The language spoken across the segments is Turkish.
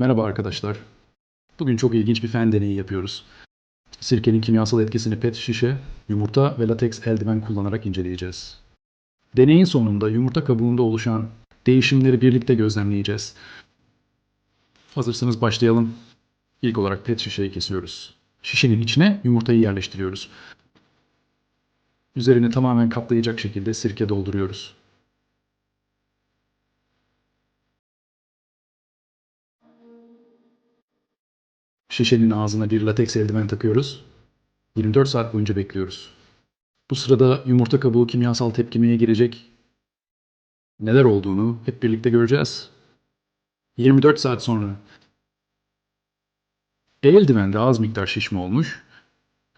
Merhaba arkadaşlar. Bugün çok ilginç bir fen deneyi yapıyoruz. Sirkenin kimyasal etkisini pet şişe, yumurta ve lateks eldiven kullanarak inceleyeceğiz. Deneyin sonunda yumurta kabuğunda oluşan değişimleri birlikte gözlemleyeceğiz. Hazırsanız başlayalım. İlk olarak pet şişeyi kesiyoruz. Şişenin içine yumurtayı yerleştiriyoruz. Üzerini tamamen kaplayacak şekilde sirke dolduruyoruz. Şişenin ağzına bir lateks eldiven takıyoruz. 24 saat boyunca bekliyoruz. Bu sırada yumurta kabuğu kimyasal tepkimeye girecek. Neler olduğunu hep birlikte göreceğiz. 24 saat sonra eldivende az miktar şişme olmuş.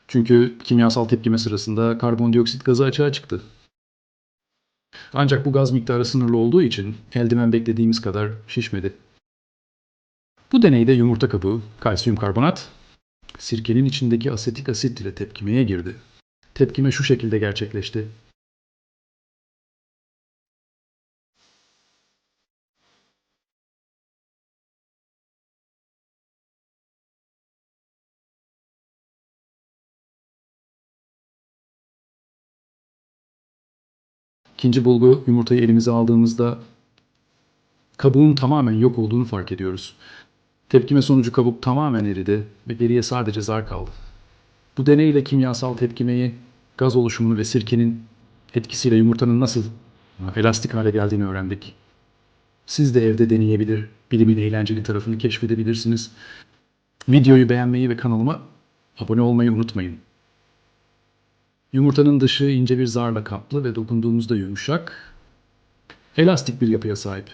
Çünkü kimyasal tepkime sırasında karbondioksit gazı açığa çıktı. Ancak bu gaz miktarı sınırlı olduğu için eldiven beklediğimiz kadar şişmedi. Bu deneyde yumurta kabuğu, kalsiyum karbonat, sirkenin içindeki asetik asit ile tepkimeye girdi. Tepkime şu şekilde gerçekleşti. İkinci bulgu yumurtayı elimize aldığımızda kabuğun tamamen yok olduğunu fark ediyoruz. Tepkime sonucu kabuk tamamen eridi ve geriye sadece zar kaldı. Bu deneyle kimyasal tepkimeyi, gaz oluşumunu ve sirkenin etkisiyle yumurtanın nasıl elastik hale geldiğini öğrendik. Siz de evde deneyebilir, bilimin eğlenceli tarafını keşfedebilirsiniz. Videoyu beğenmeyi ve kanalıma abone olmayı unutmayın. Yumurtanın dışı ince bir zarla kaplı ve dokunduğumuzda yumuşak, elastik bir yapıya sahip.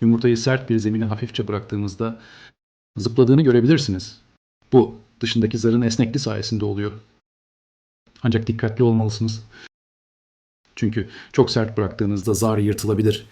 Yumurtayı sert bir zemine hafifçe bıraktığımızda zıpladığını görebilirsiniz. Bu dışındaki zarın esnekliği sayesinde oluyor. Ancak dikkatli olmalısınız. Çünkü çok sert bıraktığınızda zar yırtılabilir